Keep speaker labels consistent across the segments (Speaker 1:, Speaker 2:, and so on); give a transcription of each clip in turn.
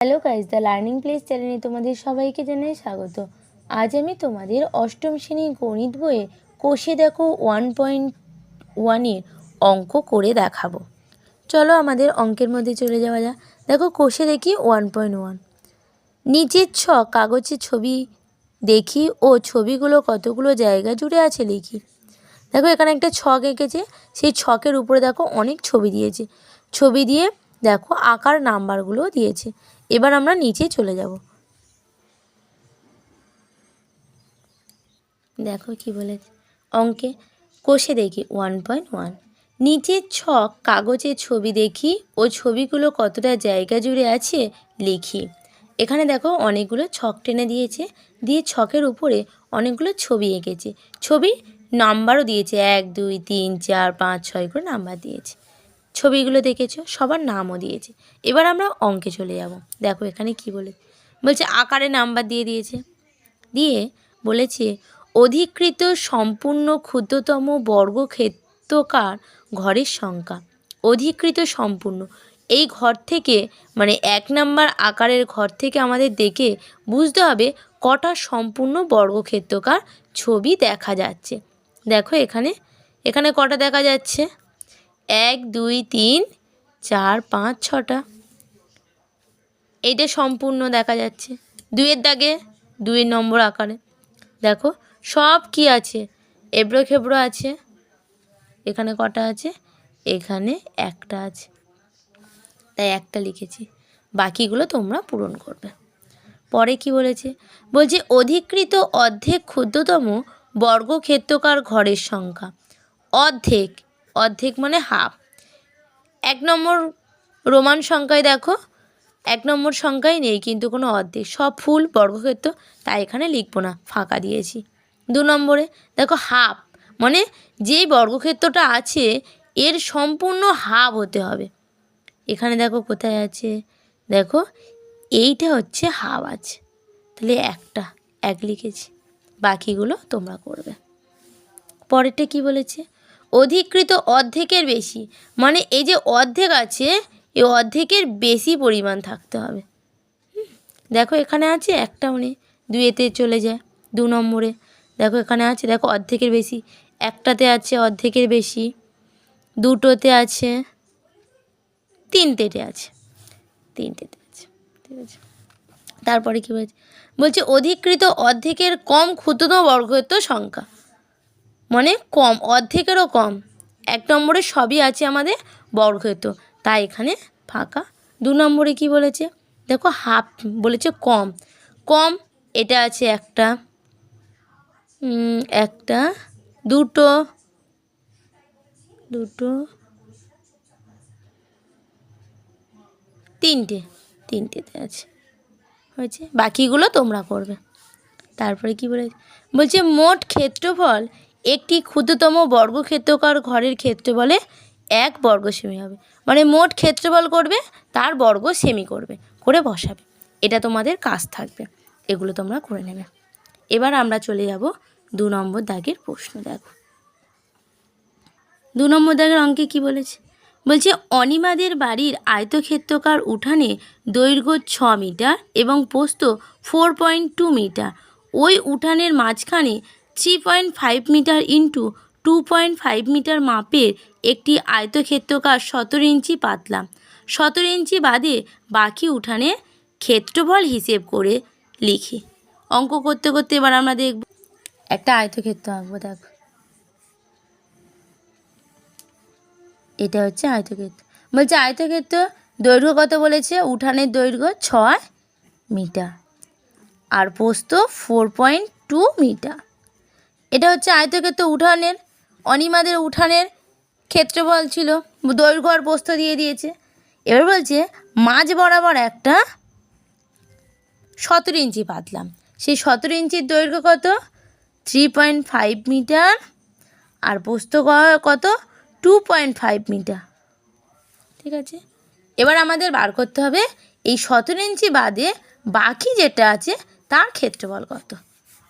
Speaker 1: Hello guys the learning place চ্যানেলে তোমাদের সবাইকে জানাই স্বাগত। আজ আমি তোমাদের অষ্টম শ্রেণির গণিত বইয়ে কোষে দেখো ওয়ান পয়েন্ট ওয়ানের অঙ্ক করে দেখাবো। চলো আমাদের অঙ্কের মধ্যে চলে যাওয়া যাক। দেখো, কোষে দেখি ওয়ান পয়েন্ট ওয়ান নিচের ছ কাগজে ছবি দেখি ও ছবিগুলো কতগুলো জায়গা জুড়ে আছে লিখি। দেখো, এখানে একটা ছক এঁকেছে। সেই ছকের উপরে দেখো অনেক ছবি দিয়েছে। ছবি দিয়ে দেখো আকার নাম্বারগুলো দিয়েছে। এবার আমরা নিচে চলে যাব। দেখো কি বলেছে। অঙ্কে কোষে দেখি ওয়ান পয়েন্ট ওয়ান নিচের ছক কাগজে ছবি দেখি ও ছবিগুলো কতটা জায়গা জুড়ে আছে লিখি। এখানে দেখো অনেকগুলো ছক টেনে দিয়েছে। দিয়ে ছকের উপরে অনেকগুলো ছবি এঁকেছে। ছবি নাম্বারও দিয়েছে। এক, দুই, তিন, চার, পাঁচ, ছয় করে নাম্বার দিয়েছে। ছবিগুলো দেখেছ, সবার নামও দিয়েছে। এবার আমরা অঙ্কে চলে যাব। দেখো এখানে কি বলে, বলছে আকারে নাম্বার দিয়ে দিয়েছে। দিয়ে বলেছে, অধিকৃত সম্পূর্ণ ক্ষুদ্রতম বর্গক্ষেত্রকার ঘরের সংখ্যা। অধিকৃত সম্পূর্ণ। এই ঘর থেকে মানে এক নাম্বার আকারের ঘর থেকে আমাদের দেখে বুঝতে হবে কটা সম্পূর্ণ বর্গক্ষেত্রকার ছবি দেখা যাচ্ছে। দেখো এখানে এখানে কটা দেখা যাচ্ছে? এক, দুই, তিন, চার, পাঁচ, ছটা। এইটা সম্পূর্ণ দেখা যাচ্ছে। দুইয়ের দাগে দুই নম্বর আকারে। দেখো, সব কি আছে? এবড়ো খেবড়ো আছে, এখানে কটা আছে, এখানে একটা আছে। তাই একটা লিখেছি। বাকিগুলো তোমরা পূরণ করবে। পরে কি বলেছে? বলছে, অধিকৃত অর্ধেক ক্ষুদ্রতম বর্গক্ষেত্রকার ঘরের সংখ্যা। অর্ধেক। অর্ধেক মানে হাফ। এক নম্বর রোমান সংখ্যায় দেখো, এক নম্বর সংখ্যায় নেই কিন্তু কোনো অর্ধেক, সব ফুল বর্গক্ষেত্র, তাই এখানে লিখব না, ফাঁকা দিয়েছি। দু নম্বরে দেখো হাফ মানে যেই বর্গক্ষেত্রটা আছে, এর সম্পূর্ণ হাফ হতে হবে। এখানে দেখো কোথায় আছে, দেখো এইটা হচ্ছে হাফ আছে, তাহলে একটা, এক লিখেছি, বাকিগুলো তোমরা করবে। পরেরটা কি বলেছে? অধিকৃত অর্ধেকের বেশি। মানে এই যে অর্ধেক আছে, এই অর্ধেকের বেশি পরিমাণ থাকতে হবে। দেখো এখানে আছে একটা মানে দুইয়েতে চলে যায়, দু নম্বরে। দেখো এখানে আছে, দেখো অর্ধেকের বেশি। একটাতে আছে অর্ধেকের বেশি, দুটোতে আছে তিনটেতে আছে। তিনটেতে আছে, ঠিক আছে। তারপরে কী বলছে? বলছে অধিকৃত অর্ধেকের কম ক্ষুদ্রতম বর্গক্ষেত্র সংখ্যা। মানে কম, অর্ধেকেরও কম। এক নম্বরে সবই আছে আমাদের বর্গক্ষেত্র। তাই এখানে ফাঁকা। দু নম্বরে কি বলেছে? দেখো হাফ বলেছে কম। কম, এটা আছে একটা। একটা, দুটো। দুটো। তিনটে। তিনটেতে আছে। হয়েছে? বাকিগুলো তোমরা করবে। তারপরে কি বলে বলছে মোট ক্ষেত্রফল একটি ক্ষুদ্রতম বর্গক্ষেত্রকার ঘরের ক্ষেত্র বলে এক বর্গ সেমি হবে। মানে মোট ক্ষেত্রফল করবে, তার বর্গ সেমি করবে, করে বসাবে। এটা তোমাদের কাজ থাকবে। এগুলো তোমরা করে নেবে। এবার আমরা চলে যাব দু নম্বর দাগের প্রশ্ন দেখো। দু নম্বর দাগের অঙ্কে কি বলেছে? বলছে, অনিমাদের বাড়ির আয়তক্ষেত্রকার উঠানে দৈর্ঘ্য ছ মিটার এবং পোস্ত ফোর পয়েন্ট টু মিটার। ওই উঠানের মাঝখানে three point five metre into two point five metre মাপের একটি আয়তক্ষেত্রকার সতেরো ইঞ্চি পাতলা। সতেরো ইঞ্চি বাদে বাকি উঠানে ক্ষেত্রফল হিসেব করে লিখি। অঙ্ক করতে করতে এবার আমরা দেখব। একটা আয়তক্ষেত্র আঁকবো, দেখো। এটা হচ্ছে আয়তক্ষেত্র। বলছে আয়তক্ষেত্র দৈর্ঘ্য কত বলেছে? উঠানের দৈর্ঘ্য ছয় মিটার। আর পোস্ত ফোর পয়েন্ট টু মিটার এটা হচ্ছে আয়তক্ষেত্র উঠানের, অনিমাদের উঠানের ক্ষেত্রফল ছিল। দৈর্ঘ্য আর দিয়ে দিয়েছে। এবার বলছে, মাঝ বরাবর একটা সতেরো ইঞ্চি পাতলাম। সেই সতেরো ইঞ্চির দৈর্ঘ্য কত? Three point five metre. আর পোস্ত কত? Two point five metre. ঠিক আছে? এবার আমাদের বার করতে হবে, এই সতেরো ইঞ্চি বাদে বাকি যেটা আছে, তার ক্ষেত্রফল কত?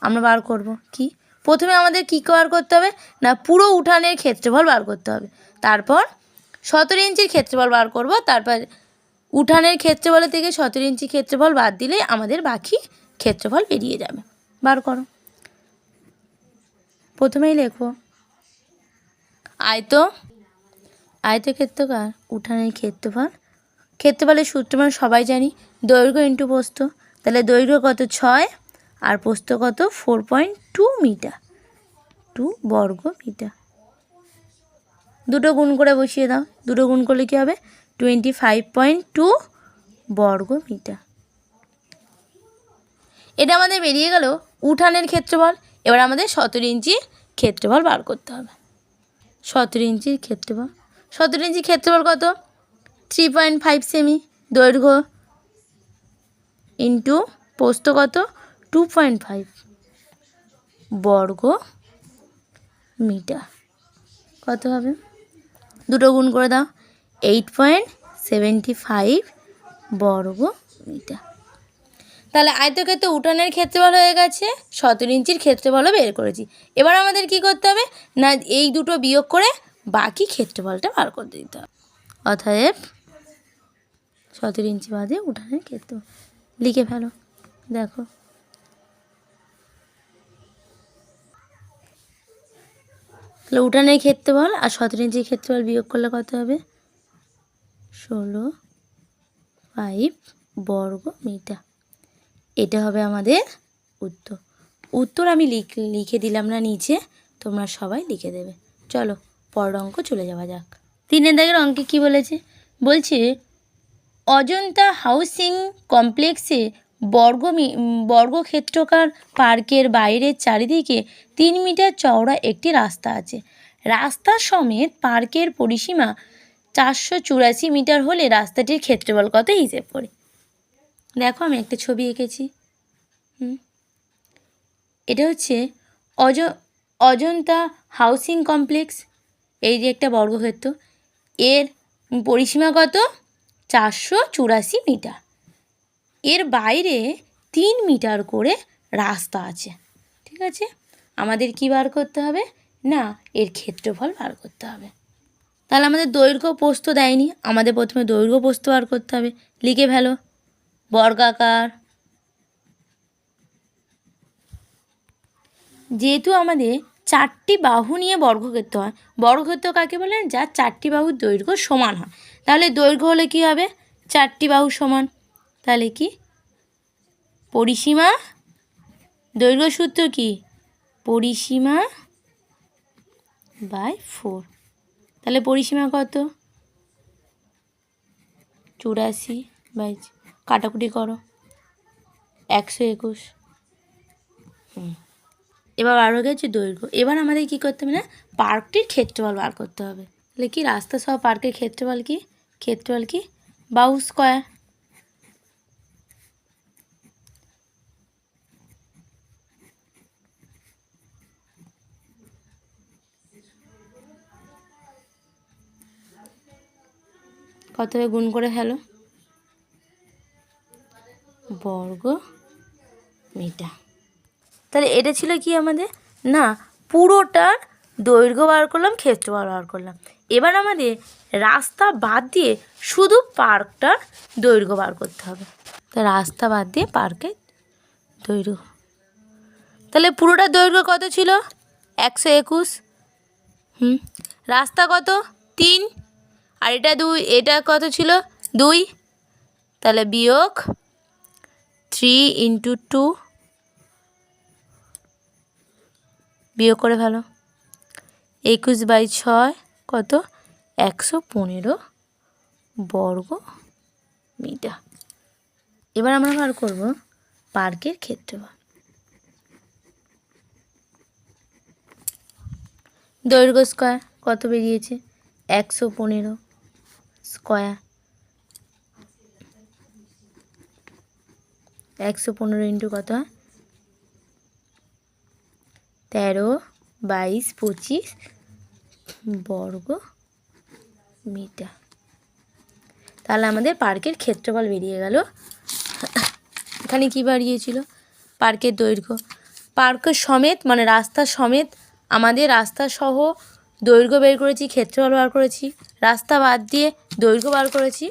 Speaker 1: আমরা বার করব। কি? প্রথমে আমাদের কী বার করতে হবে? না, পুরো উঠানের ক্ষেত্রফল বার করতে হবে। তারপর সতেরো ইঞ্চির ক্ষেত্রফল বার করব। তারপর উঠানের ক্ষেত্রফলের থেকে সতেরো ইঞ্চি ক্ষেত্রফল বাদ দিলে আমাদের বাকি ক্ষেত্রফল বেরিয়ে যাবে। বার করো। প্রথমেই লেখো, আয়ত আয়তক্ষেত্রকার উঠানের ক্ষেত্রফল। ক্ষেত্রফলের সূত্র আমরা সবাই জানি। দৈর্ঘ্য ইন্টু পোস্ত তাহলে দৈর্ঘ্য কত? ছয়। আর পোস্ত কত? Four point two metre two বর্গ মিটার দুটো গুণ করে বসিয়ে দাও। দুটো গুণ করলে কী হবে? টোয়েন্টি ফাইভ পয়েন্ট টু বর্গ মিটার এটা আমাদের বেরিয়ে গেল উঠানের ক্ষেত্রফল। এবার আমাদের সতেরো ইঞ্চি ক্ষেত্রফল বার করতে হবে। সতেরো ইঞ্চির ক্ষেত্রফল। সতেরো ইঞ্চি ক্ষেত্রফল কত? থ্রি পয়েন্ট ফাইভ সেমি দৈর্ঘ্য ইন্টু পোস্ত কত? টু পয়েন্ট ফাইভ বর্গ মিটার। কত হবে? দুটো গুণ করে দাও। এইট পয়েন্ট সেভেন্টি ফাইভ বর্গ মিটার। তাহলে আয়তক্ষেত্র উঠানের ক্ষেত্রফল হয়ে গেছে, সতেরো ইঞ্চির ক্ষেত্রফলও বের করেছি। এবার আমাদের কি করতে হবে? না, এই দুটো বিয়োগ করে বাকি ক্ষেত্রফলটা বার করতে দিতে হবে। অতএব সতেরো ইঞ্চি বাদে উঠানের ক্ষেত্র লিখে ফেলো। দেখো। তাহলে উঠানের ক্ষেত্রফল আর সতেরো ইঞ্চির ক্ষেত্রফল বিয়োগ করলে কত হবে? ষোলো ফাইভ বর্গ মিটার। এটা হবে আমাদের উত্তর। উত্তর আমি লিখ দিলাম না নিচে, তোমরা সবাই লিখে দেবে। চলো, পরের অঙ্ক চলে যাওয়া যাক। তিনের দাগের অঙ্কে কি বলেছে? বলছে, অজন্তা হাউসিং কমপ্লেক্সে বর্গ মি- বর্গক্ষেত্রকার পার্কের বাইরের চারিদিকে তিন মিটার চওড়া একটি রাস্তা আছে। রাস্তা সমেত পার্কের পরিসীমা চারশো চুরাশি মিটার হলে রাস্তাটির ক্ষেত্রফল কত হিসেব করি? দেখো আমি একটা ছবি এঁকেছি। এটা হচ্ছে অজ, অজন্তা হাউসিং কমপ্লেক্স। এই যে একটা বর্গক্ষেত্র। এর পরিসীমা কত? চারশো চুরাশি মিটার। এর বাইরে তিন মিটার করে রাস্তা আছে, ঠিক আছে? আমাদের কি বার করতে হবে? না, এর ক্ষেত্রফল বার করতে হবে। তাহলে আমাদের দৈর্ঘ্য পোস্ত দেয়নি, আমাদের প্রথমে দৈর্ঘ্য পোস্ত বার করতে হবে। লিখে ফেলো। বর্গাকার। যেহেতু আমাদের চারটি বাহু নিয়ে বর্গক্ষেত্র হয় বর্গক্ষেত্র কাকে বলেন যার চারটি বাহুর দৈর্ঘ্য সমান হয়। তাহলে দৈর্ঘ্য হলে কি হবে? চারটি বাহু সমান। তাহলে কি? পরিসীমা? দৈর্ঘ্য সূত্র কি? পরিসীমা বাই ফোর। তাহলে পরিসীমা কত? চুরাশি বাই কাটাকুটি করো। একশো একুশ। এবার বার হয়ে গেছে দৈর্ঘ্য। এবার আমাদের কী করতে হবে না? পার্কটির ক্ষেত্রফল বার করতে হবে। তাহলে কি? রাস্তা সহ পার্কের ক্ষেত্রফল কি? ক্ষেত্রফল কি? বাউ স্কোয়ার। হবে গুণ করে ফেলো বর্গ মিটার। তাহলে এটা ছিল কি আমাদের? না, পুরোটার দৈর্ঘ্য বার করলাম ক্ষেত্রফল বার করলাম। এবার আমাদের রাস্তা বাদ দিয়ে শুধু পার্কটার দৈর্ঘ্য বার করতে হবে। তা রাস্তা বাদ দিয়ে পার্কের দৈর্ঘ্য। তাহলে পুরোটা দৈর্ঘ্য কত ছিল? একশো একুশ। হুম, রাস্তা কত? তিন। আর এটা দুই, এটা কত ছিল? দুই। তাহলে বিয়োগ থ্রি ইন্টু টু বিয়োগ করে ভালো। একুশ বাই ছয় কত? একশো পনেরো বর্গ মিটার। এবার আমরা বার করব পার্কের ক্ষেত্রফল। দৈর্ঘ্য স্কোয়ার কত বেরিয়েছে? একশো পনেরো। স্কোয়ার। একশো পনেরো ইন্টু কত? তেরো, বাইশ, পঁচিশ বর্গ মিটার। তাহলে আমাদের পার্কের ক্ষেত্রফল বেরিয়ে গেল। এখানে কি বাড়িয়েছিল? পার্কের দৈর্ঘ্য। পার্কের সমেত মানে রাস্তা সমেত, আমাদের রাস্তা সহ দৈর্ঘ্য বের করেছি, ক্ষেত্রফল বার করেছি, রাস্তা বাদ দিয়ে দৈর্ঘ্য বার করেছি,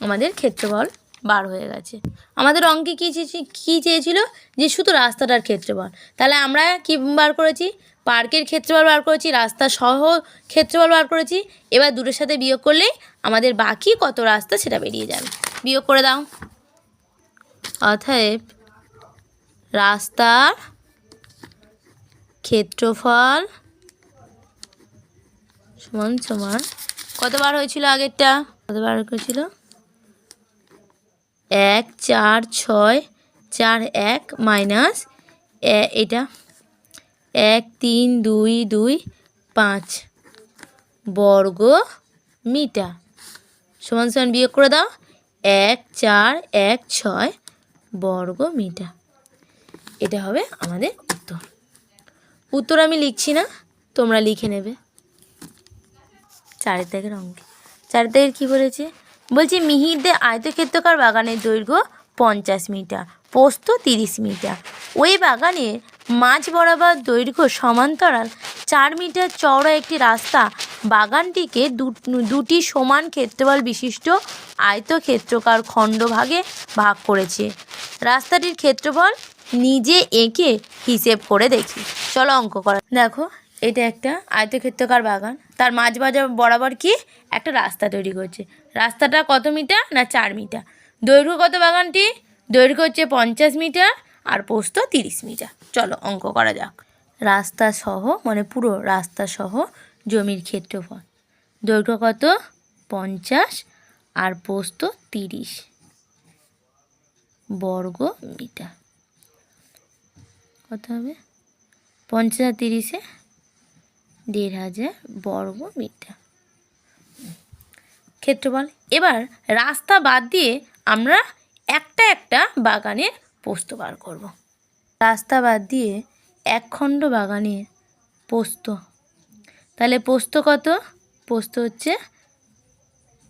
Speaker 1: আমাদের ক্ষেত্রফল বার হয়ে গেছে। আমাদের অঙ্কে কী চেয়েছি, কী চেয়েছিল যে শুধু রাস্তাটার ক্ষেত্রফল। তাহলে আমরা কী বার করেছি? পার্কের ক্ষেত্রফল বার করেছি, রাস্তা সহ ক্ষেত্রফল বার করেছি, এবার দুটোর সাথে বিয়োগ করলেই আমাদের বাকি কত রাস্তা সেটা বেরিয়ে যাবে। বিয়োগ করে দাও। অতএব রাস্তার ক্ষেত্রফল সমান সমান কতবার হয়েছিল আগেরটা? কতবার হয়েছিল? এক, চার, ছয়, চার, এক মাইনাস এটা। এক, তিন, দুই দুই, পাঁচ। বর্গ মিটার। সমান সমান বিয়োগ করে দাও। এক, চার, এক, ছয়, বর্গ মিটার। এটা হবে আমাদের উত্তর। উত্তর আমি লিখছি না, তোমরা লিখে নেবে। চারের অঙ্কে চারের কী বলেছে? বলছে, মিহিরদের আয়তক্ষেত্রকার বাগানের দৈর্ঘ্য পঞ্চাশ মিটার, পোস্ত তিরিশ মিটার। ওই বাগানের মাঝ বরাবর দৈর্ঘ্য সমান্তরাল চার মিটার চওড়া একটি রাস্তা। বাগানটিকে দুটি সমান ক্ষেত্রফল বিশিষ্ট আয়তক্ষেত্রকার খণ্ডভাগে ভাগ করেছে। রাস্তাটির ক্ষেত্রফল নিজে এঁকে হিসেব করে দেখি। চলো অঙ্ক করা দেখো এটা একটা আয়তক্ষেত্রকার বাগান। তার মাঝ বাজার বরাবর কি? একটা রাস্তা তৈরি করছে। রাস্তাটা কত মিটার না চার মিটার? দৈর্ঘ্য কত বাগানটি? দৈর্ঘ্য হচ্ছে পঞ্চাশ মিটার আর পোস্ত তিরিশ মিটার। চলো অঙ্ক করা যাক। রাস্তা সহ মানে পুরো রাস্তা সহ জমির ক্ষেত্রফল। দৈর্ঘ্য কত? পঞ্চাশ আর পোস্ত তিরিশ বর্গ মিটার। কত হবে? পঞ্চাশ তিরিশে? দেড় হাজার বর্গ মিটার। ক্ষেত্রফল এবার রাস্তা বাদ দিয়ে আমরা একটা একটা বাগানের পোস্ত বার করব। রাস্তা বাদ দিয়ে এক খণ্ড বাগানের পোস্ত। তাহলে পোস্ত কত? পোস্ত হচ্ছে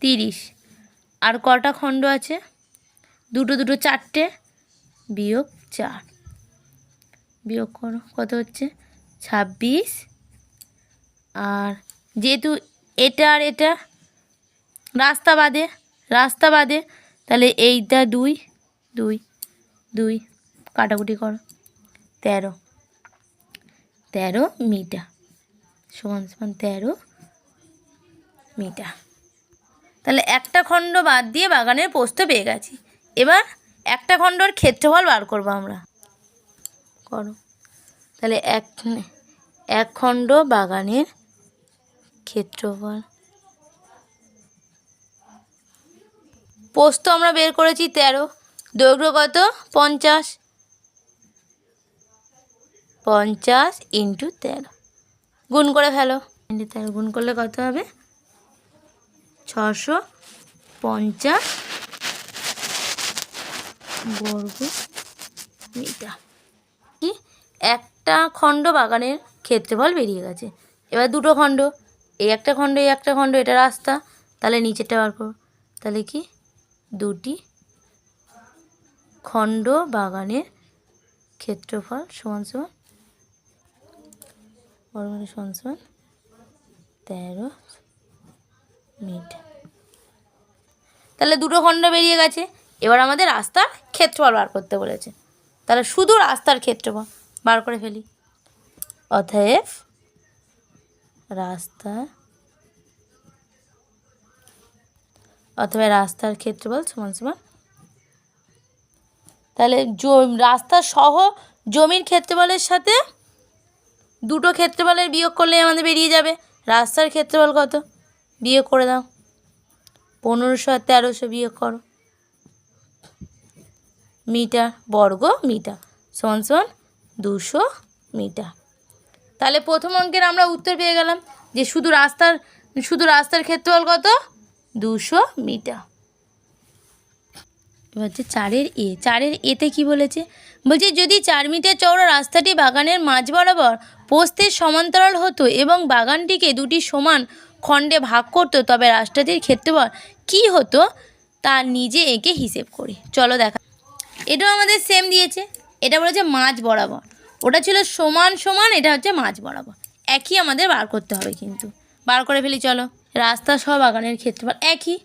Speaker 1: তিরিশ। আর কটা খণ্ড আছে? দুটো দুটো চারটে বিয়োগ চার। বিয়োগ করো, কত হচ্ছে? ছাব্বিশ আর যেহেতু এটা আর এটা রাস্তা বাদে রাস্তা বাদে, তাহলে এইটা দুই দুই দুই, কাটাকুটি করো। তেরো তেরো মিটার, সমান সমান তেরো মিটার। তাহলে একটা খণ্ড বাদ দিয়ে বাগানের পোস্ত পেয়ে গেছি। এবার একটা খণ্ডর ক্ষেত্রফল বার করব আমরা। করো। তাহলে এক এক খণ্ড বাগানের ক্ষেত্রফল? পোস্ত আমরা বের করেছি তেরো। দৈর্ঘ্য কত? পঞ্চাশ। পঞ্চাশ ইন্টু তেরো। গুণ করে ফেলো। ইন্টু তেরো গুণ করলে কত হবে? ছশো পঞ্চাশ বর্গ মিটার। কি? একটা খণ্ড বাগানের ক্ষেত্রফল বেরিয়ে গেছে। এবার দুটো খণ্ড। এই একটা খণ্ড, এই একটা খণ্ড, এটা রাস্তা, তাহলে নিচেরটা বার করো। তাহলে কি? দুটি খণ্ড বাগানের ক্ষেত্রফল সমান সমান বর্গমানে সমান সমান তেরো মিটার। তাহলে দুটো খণ্ড বেরিয়ে গেছে। এবার আমাদের রাস্তার ক্ষেত্রফল বার করতে বলেছে। তাহলে শুধু রাস্তার ক্ষেত্রফল বার করে ফেলি। অতএব রাস্তা। অথবা রাস্তার ক্ষেত্রফল সমান সমান। তাহলে রাস্তা সহ জমির ক্ষেত্রফলের সাথে দুটো ক্ষেত্রফলের বিয়োগ করলে আমাদের বেরিয়ে যাবে। রাস্তার ক্ষেত্রফল কত? বিয়োগ করে দাও। পনেরোশো আর তেরোশো বিয়োগ করো। মিটার, বর্গ মিটার। সমান সমান দুশো মিটার। তাহলে প্রথম অঙ্কের আমরা উত্তর পেয়ে গেলাম যে শুধু রাস্তার শুধু রাস্তার ক্ষেত্রফল কত? দুশো মিটার। এবার হচ্ছে চারের এ, চারের এতে কি বলেছে? বলছে, যদি চার মিটার চওড়া রাস্তাটি বাগানের মাঝ বরাবর পোস্তের সমান্তরাল হতো এবং বাগানটিকে দুটি সমান খণ্ডে ভাগ করতো, তবে রাস্তাটির ক্ষেত্রফল কী হতো তা নিজে এঁকে হিসেব করি। চলো দেখা। এটাও আমাদের সেম দিয়েছে। এটা বলেছে মাঝ বরাবর। ওটা ছিল সমান সমান, এটা হচ্ছে মাঝ বরাবর। একই আমাদের বার করতে হবে কিন্তু। বার করে ফেলি, চলো। রাস্তা সহ বাগানের ক্ষেত্রফল একই।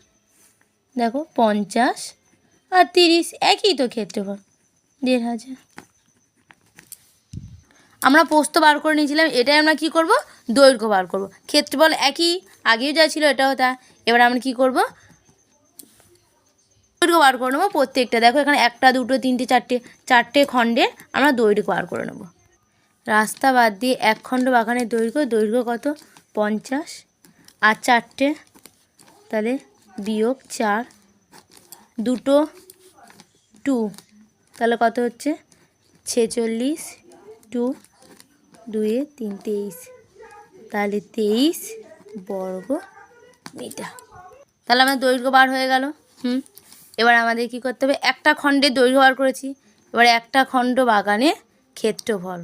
Speaker 1: দেখো, পঞ্চাশ আর তিরিশ, একই তো ক্ষেত্রফল। দেড় হাজার। আমরা পোস্ত বার করে নিয়েছিলাম, এটাই আমরা কি করব? দৈর্ঘ্য বার করব। ক্ষেত্রফল একই, আগেও যা ছিল এটাও তা। এবার আমরা কি করব? দৈর্ঘ্য বার করে নেব প্রত্যেকটা। দেখো এখানে একটা, দুটো, তিনটে, চারটে চারটে খণ্ডের আমরা দৈর্ঘ্য বার করে নেব। রাস্তা বাদ দিয়ে এক খণ্ড বাগানের দৈর্ঘ্য দৈর্ঘ্য কত? পঞ্চাশ। আর চারটে, তাহলে বিয়োগ চার। দুটো, টু, তাহলে কত হচ্ছে? ছেচল্লিশ। টু, দুয়ে তিন, তেইশ। তাহলে তেইশ বর্গ মিটার। তাহলে আমার দৈর্ঘ্য বার হয়ে গেল। হুম? এবার আমাদের কি করতে হবে? একটা খণ্ডে দৈর্ঘ্য বার করেছি। এবার একটা খণ্ড বাগানে ক্ষেত্রফল।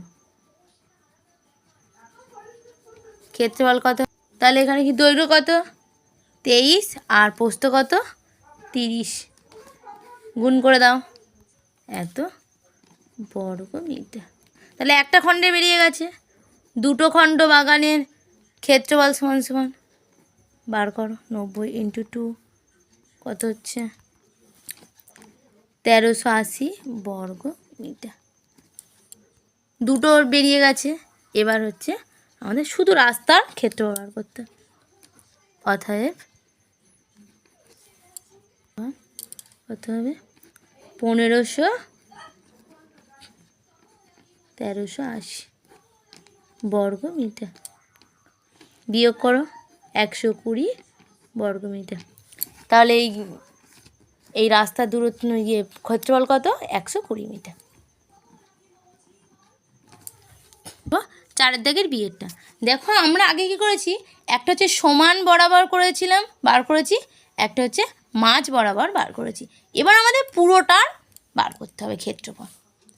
Speaker 1: ক্ষেত্রফল কত? তাহলে এখানে কি দৈর্ঘ্য কত? তেইশ। আর পোস্ত কত? তিরিশ। গুণ করে দাও। এত বর্গ মিটার তাহলে একটা খণ্ডে বেরিয়ে গেছে। দুটো খণ্ড বাগানের ক্ষেত্রফল সমান সমান। বার করো। নব্বই ইন্টু টু। কত হচ্ছে? তেরোশো আশি বর্গ মিটার। দুটো বেরিয়ে গেছে। এবার হচ্ছে আমাদের শুধু রাস্তার ক্ষেত্র বার করতে। অতএব কত হবে পনেরোশো তেরোশো আশি বর্গ মিটার। বিয়োগ করো একশো কুড়ি বর্গ মিটার। তাহলে এই এই রাস্তার দূরত্ব ইয়ে ক্ষেত্রফল কত? একশো কুড়ি মিটার। চারের দাগের বিয়েরটা। দেখো, আমরা আগে কি করেছি? একটা হচ্ছে সমান বরাবর করেছিলাম, বার করেছি। একটা হচ্ছে মাছ বরাবর বার করেছি। এবার আমাদের পুরোটার বার করতে হবে ক্ষেত্রফল।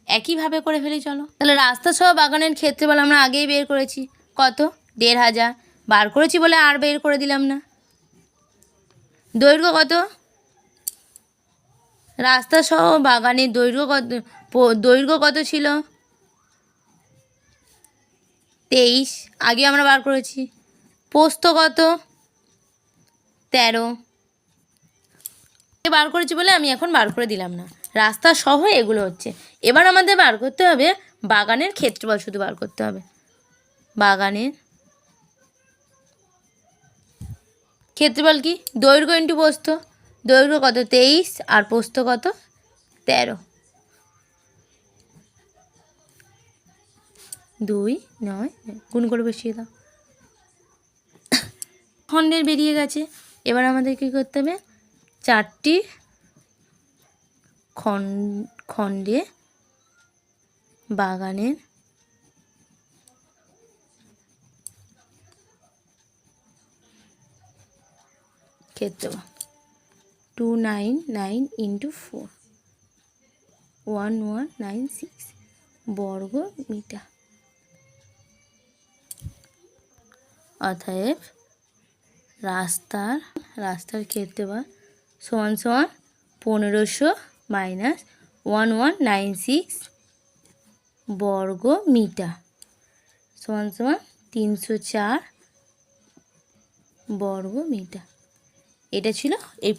Speaker 1: একইভাবে করে ফেলি, চলো। তাহলে রাস্তা সহ বাগানের ক্ষেত্রফল আমরা আগেই বের করেছি। কত? দেড় হাজার। বার করেছি বলে আর বের করে দিলাম না। দৈর্ঘ্য কত? রাস্তা সহ বাগানের দৈর্ঘ্য কত দৈর্ঘ্য কত ছিল? তেইশ। আগে আমরা বার করেছি। পোস্ত কত? তেরো। বার করেছি বলে আমি এখন বার করে দিলাম না। রাস্তা সহ এগুলো হচ্ছে। এবার আমাদের বার করতে হবে বাগানের ক্ষেত্রফল শুধু বার করতে হবে। বাগানের ক্ষেত্রফল কি? দৈর্ঘ্য ইন্টু পোস্ত। দৈর্ঘ্য কত? তেইশ। আর পোস্ত কত? তেরো। দুই, নয়। গুণ করে বসিয়ে দাও। খণ্ডের বেরিয়ে গেছে। এবার আমাদের কী করতে হবে? চারটি খণ্ডে বাগানের ক্ষেত্রফল two nine nine into four one one nine six বর্গ মিটার অতএব রাস্তার রাস্তার ক্ষেত্রফল সমান সমান পনেরোশো minus one one nine six বর্গ মিটার সমান সমান তিনশো চার বর্গ মিটার এটা ছিল এই